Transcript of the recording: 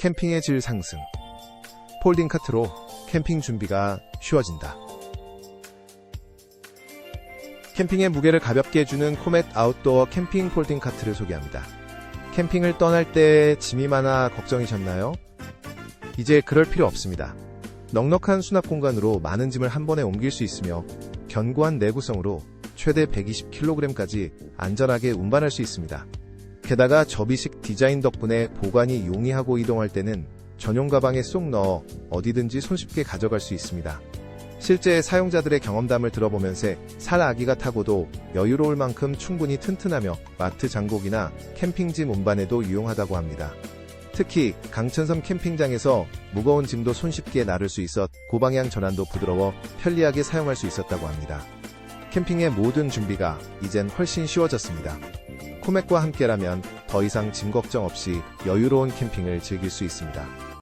캠핑의 질 상승. 폴딩 카트로 캠핑 준비가 쉬워진다. 캠핑의 무게를 가볍게 해주는 코멧 아웃도어 캠핑 폴딩 카트를 소개합니다. 캠핑을 떠날 때 짐이 많아 걱정이셨나요? 이제 그럴 필요 없습니다. 넉넉한 수납 공간으로 많은 짐을 한 번에 옮길 수 있으며 견고한 내구성으로 최대 120kg까지 안전하게 운반할 수 있습니다. 게다가 접이식 디자인 덕분에 보관이 용이하고 이동할 때는 전용 가방에 쏙 넣어 어디든지 손쉽게 가져갈 수 있습니다. 실제 사용자들의 경험담을 들어보면서 살 아기가 타고도 여유로울 만큼 충분히 튼튼하며 마트 장복이나 캠핑짐 운반에도 유용하다고 합니다. 특히 강천섬 캠핑장에서 무거운 짐도 손쉽게 나를 수 있어 고방향 전환도 부드러워 편리하게 사용할 수 있었다고 합니다. 캠핑의 모든 준비가 이젠 훨씬 쉬워졌습니다. 코맥과 함께라면 더 이상 짐 걱정 없이 여유로운 캠핑을 즐길 수 있습니다.